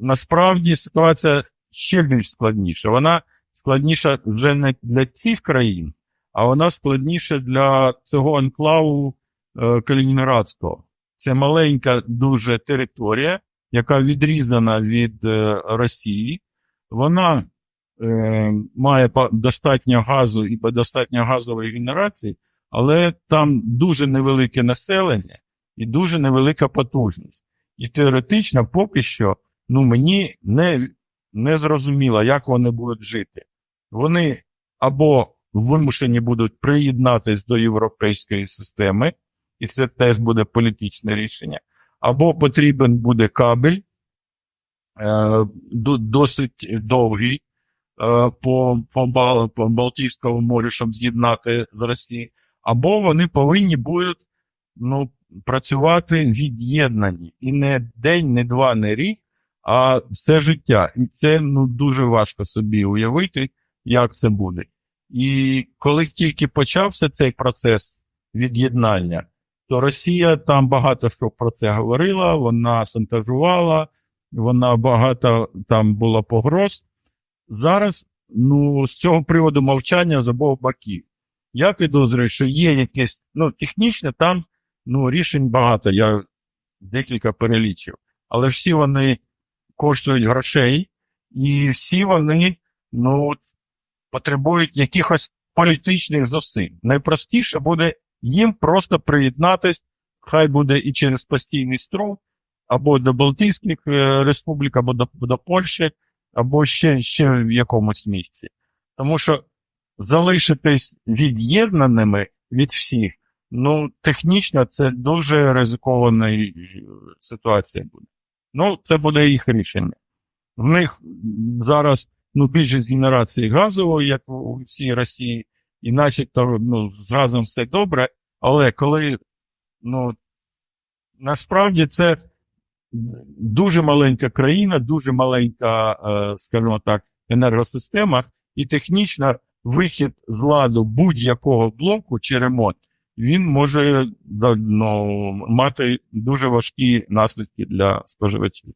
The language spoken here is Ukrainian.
насправді ситуація ще більш складніша. Вона складніша вже не для цих країн, а вона складніша для цього анклаву е, Калінінградського. Це маленька дуже територія, яка відрізана від е, Росії. Вона е, має достатньо газу і достатньо газової генерації, але там дуже невелике населення і дуже невелика потужність. І теоретично поки що ну, мені не, не зрозуміло, як вони будуть жити. Вони або вимушені будуть приєднатись до європейської системи, і це теж буде політичне рішення, або потрібен буде кабель е, досить довгий е, по, по, Бал- по Балтійському морю, щоб з'єднати з Росією, або вони повинні будуть ну, працювати від'єднані. І не день, не два, не рік, а все життя. І це ну, дуже важко собі уявити, як це буде. І коли тільки почався цей процес від'єднання, то Росія там багато що про це говорила, вона шантажувала, вона багато там було погроз. Зараз ну, з цього приводу мовчання з обох боків. Я підозрюю, що є якесь, ну, технічно там ну, рішень багато, я декілька перелічив. Але всі вони коштують грошей, і всі вони ну, потребують якихось політичних зусиль. Найпростіше буде їм просто приєднатись, хай буде і через постійний струм, або до Балтійських е, республік, або до, до Польщі, або ще, ще в якомусь місці. Тому що залишитись від'єднаними від всіх, ну, технічно це дуже ризикована е, ситуація буде. Ну, це буде їх рішення. В них зараз ну, більшість генерації газової, як у всій Росії, і начебто ну, з газом все добре, але коли ну, насправді це дуже маленька країна, дуже маленька, е, скажімо так, енергосистема, і технічно вихід з ладу будь-якого блоку чи ремонт, він може ну, мати дуже важкі наслідки для споживачів.